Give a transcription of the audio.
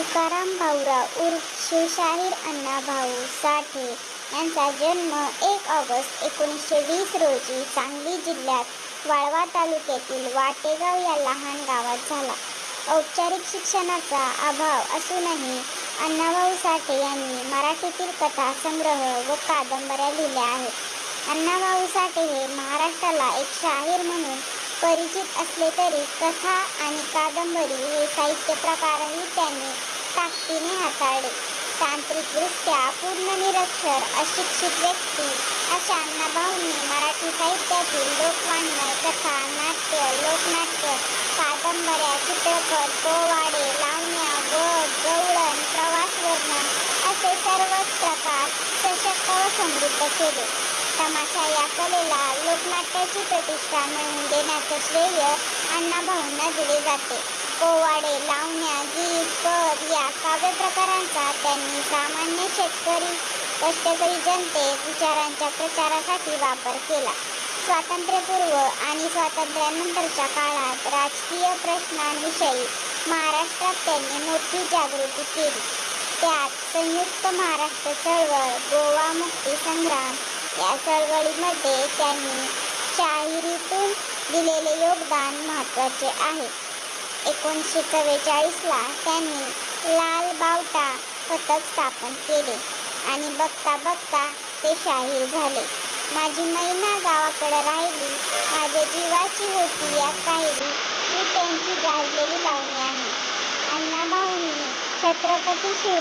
तुकाराम भाऊराव उर्फ शिवशाहीर अण्णाभाऊ साठे यांचा जन्म एक ऑगस्ट एकोणीसशे वीस रोजी सांगली जिल्ह्यात वाळवा तालुक्यातील वाटेगाव या लहान गावात झाला. औपचारिक शिक्षणाचा अभाव असूनही अण्णाभाऊ साठे यांनी मराठीतील कथा संग्रह व कादंबऱ्या लिहिल्या आहेत. अण्णाभाऊ साठे हे महाराष्ट्राला एक शाहीर म्हणून परिचित असले तरी कथा आणि कादंबरी हे साहित्य प्रकारही त्यांनी ताकदीने हाताळले. तांत्रिकदृष्ट्या पूर्ण निरक्षर अशिक्षित व्यक्ती अशा अण्णाभाऊंनी मराठी साहित्यातील लोकवाङ्मय कथा नाट्य लोकनाट्य कादंबऱ्या चित्रपट पोवाडे लावण्या गट गवळण प्रवास वर्णन असे सर्वच प्रकार सशक्त व समृद्ध केले. तमाशा या कलेला लोकनाट्याची प्रतिष्ठा मिळवून देण्याचे श्रेय अण्णाभाऊंना दिले जाते. पोवाडे लावण्या गीत पद या काव्यप्रकारांचा त्यांनी सामान्य शेतकरी कष्टकरी जनतेत विचारांच्या प्रचारासाठी वापर केला. स्वातंत्र्यपूर्व आणि स्वातंत्र्यानंतरच्या काळात राजकीय प्रश्नांविषयी महाराष्ट्रात त्यांनी मोठी जागृती केली. त्यात संयुक्त महाराष्ट्र चळवळ गोवा मुक्ती संग्राम या चळवळीमध्ये त्यांनी शाहिरीतून दिलेले योगदान महत्त्वाचे आहे. एकोणीसशे चव्वेचाळीसला त्यांनी लाल बावटा पथक स्थापन केले आणि बघता बघता ते शाहीर झाले. माझी मैना गावाकडे राहिली माझ्या जीवाची होती या काहिली ही त्यांची गाजलेली लावणी आहे. अण्णाभाऊंनी छत्रपती शिव